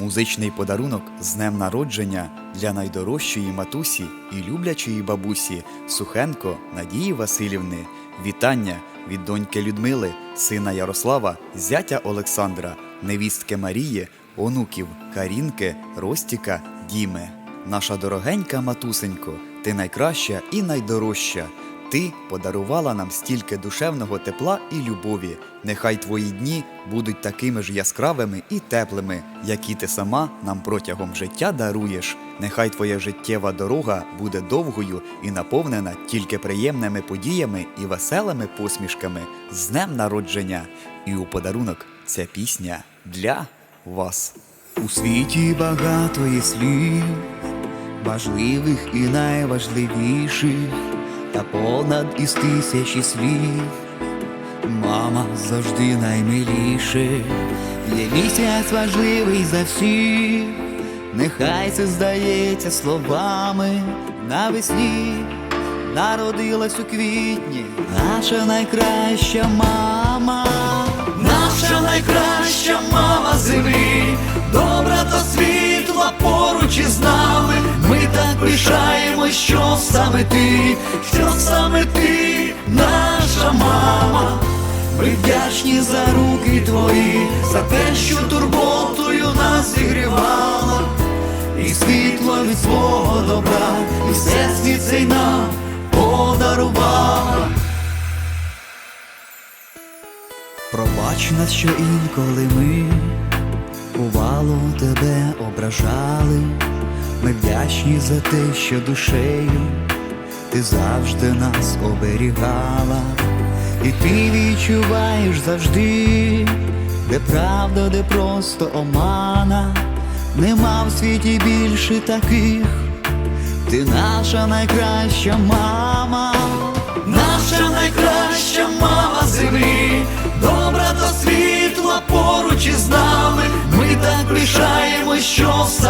Музичний подарунок з днем народження для найдорожчої матусі і люблячої бабусі Сухенко Надії Васильівни. Вітання від доньки Людмили, сина Ярослава, зятя Олександра, невістки Марії, онуків Карінки, Ростіка, Діми. Наша дорогенька матусенько, ти найкраща і найдорожча. Ти подарувала нам стільки душевного тепла і любові. Нехай твої дні будуть такими ж яскравими і теплими, які ти сама нам протягом життя даруєш. Нехай твоя життєва дорога буде довгою і наповнена тільки приємними подіями і веселими посмішками з днем народження. І у подарунок ця пісня для вас. У світі багато є слів, важливих і найважливіших, та понад із тисячі слів. Мама завжди наймиліше, є місяць важливий за всіх, нехай це здається словами навесні, народилась у квітні, наша найкраща мама, наша найкраща мама землі, добра та світла поруч із нами. Ми так пишаємо, що саме ти, що саме ти, наша мама. Ми вдячні за руки твої, за те, що турботою нас зігрівала, і світло від свого добра, і всесвіт цей нам подарувала. Пробач нас, що інколи ми увалу тебе ображали. Ми вдячні за те, що душею ти завжди нас оберігала, і ти відчуваєш завжди, де правда, де просто омана, нема в світі більше таких, ти наша найкраща мама, наша найкраща мама землі, добра та світла поруч із нами. Ми так пишаємо, що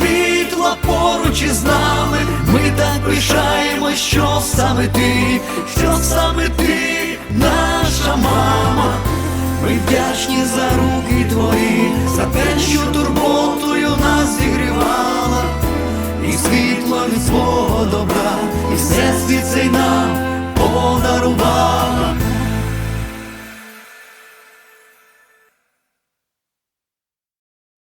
світла поруч із нами. Ми так пишаємо, що саме ти, що саме ти, наша мама. Ми вдячні за руки твої, за те, що турбо